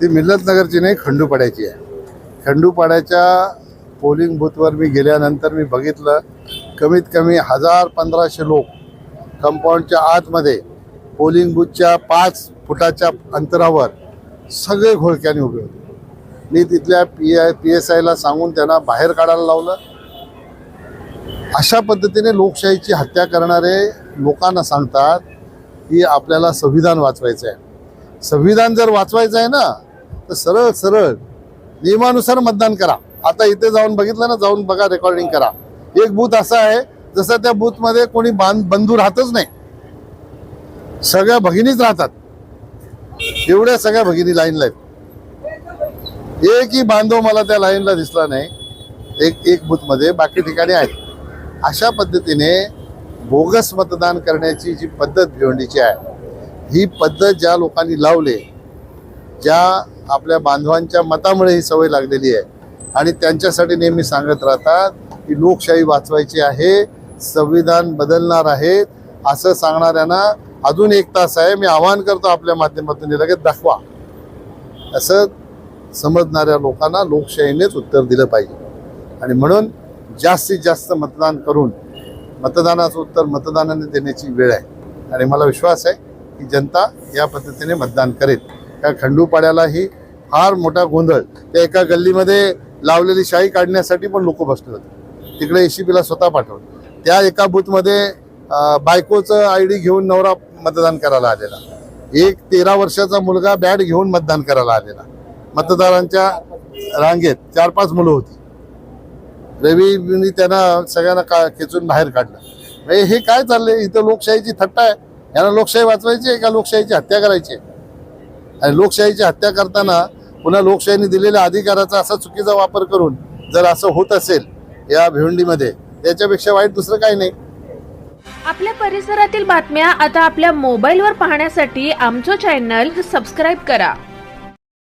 ती मिल्लतनगरची नाही खंडूपाड्याची आहे. खंडूपाड्याच्या पोलिंग बूथवर मी गेल्यानंतर मी बघितलं कमीत कमी हजार पंधराशे लोक कंपाऊंडच्या आतमध्ये पोलिंग बूथच्या पाच फुटाच्या अंतरावर सगळे घोळक्याने उभे होते. मी तिथल्या पी आय पी एस आयला सांगून त्यांना बाहेर काढायला लावलं. अशा पद्धतीने लोकशाहीची हत्या करणारे लोकांना सांगतात की आपल्याला संविधान वाचवायचं आहे संविधान जर वाचवायचं आहे ना तर सरळ सरळ नियमानुसार मतदान करा. आता इथे जाऊन बघितलं ना जाऊन बघा रेकॉर्डिंग करा. एक बूथ असा आहे जसं त्या बूथमध्ये कोणी बांध बंधू राहतच नाही. सगळ्या भगिनीच राहतात. एवढ्या सगळ्या भगिनी लाईनला आहेत. एकही बांधव मला त्या लाईनला दिसला नाही. एक एक बूथमध्ये बाकी ठिकाणी आहेत. अशा पद्धतीने बोगस मतदान करण्याची जी पद्धत भिवंडीची आहे ही पद्धत ज्या लोकांनी लावले ज्या आपल्या बांधवांच्या मतामुळे ही सवय लागलेली आहे. आणि त्यांच्यासाठी नेहमी सांगत राहतात की लोकशाही वाचवायची आहे संविधान बदलणार आहेत असं सांगणाऱ्यांना अजून एक तास आहे. मी आवाहन करतो आपल्या माध्यमातून लगेच दाखवा. असं समजणाऱ्या लोकांना लोकशाहीनेच उत्तर दिलं पाहिजे. आणि म्हणून जास्तीत जास्त मतदान करून मतदानाचं उत्तर मतदानाने देण्याची वेळ आहे. आणि मला विश्वास आहे की जनता या पद्धतीने मतदान करेल. त्या खंडूपाड्यालाही फार मोठा गोंधळ. त्या एका गल्लीमध्ये लावलेली शाही काढण्यासाठी पण लोक बसले होते. तिकडे एसीपीला स्वतः पाठवलं. त्या एका बूथमध्ये बायकोचं आय डी घेऊन नवरा मतदान करायला आलेला. एक तेरा वर्षाचा मुलगा बॅट घेऊन मतदान करायला आलेला. मतदारांच्या रांगेत चार पाच मुलं होती. रवीनी त्यांना सगळ्यांना का खेचून बाहेर काढलं. म्हणजे हे काय चाललंय? इथं लोकशाहीची थट्टा आहे. यांना लोकशाही वाचवायची आहे का? लोकशाहीची हत्या करायची आहे? आणि लोकशाहीची हत्या करताना पुन्हा लोकशाहीने दिलेल्या अधिकाराचा असा चुकीचा वापर करून जर असं होत असेल या भिवंडीमध्ये त्याच्यापेक्षा वाईट दुसरं काही नाही. आपल्या परिसरातील बातम्या आता आपल्या मोबाईलवर पाहण्यासाठी आमचं चॅनल सबस्क्राईब करा.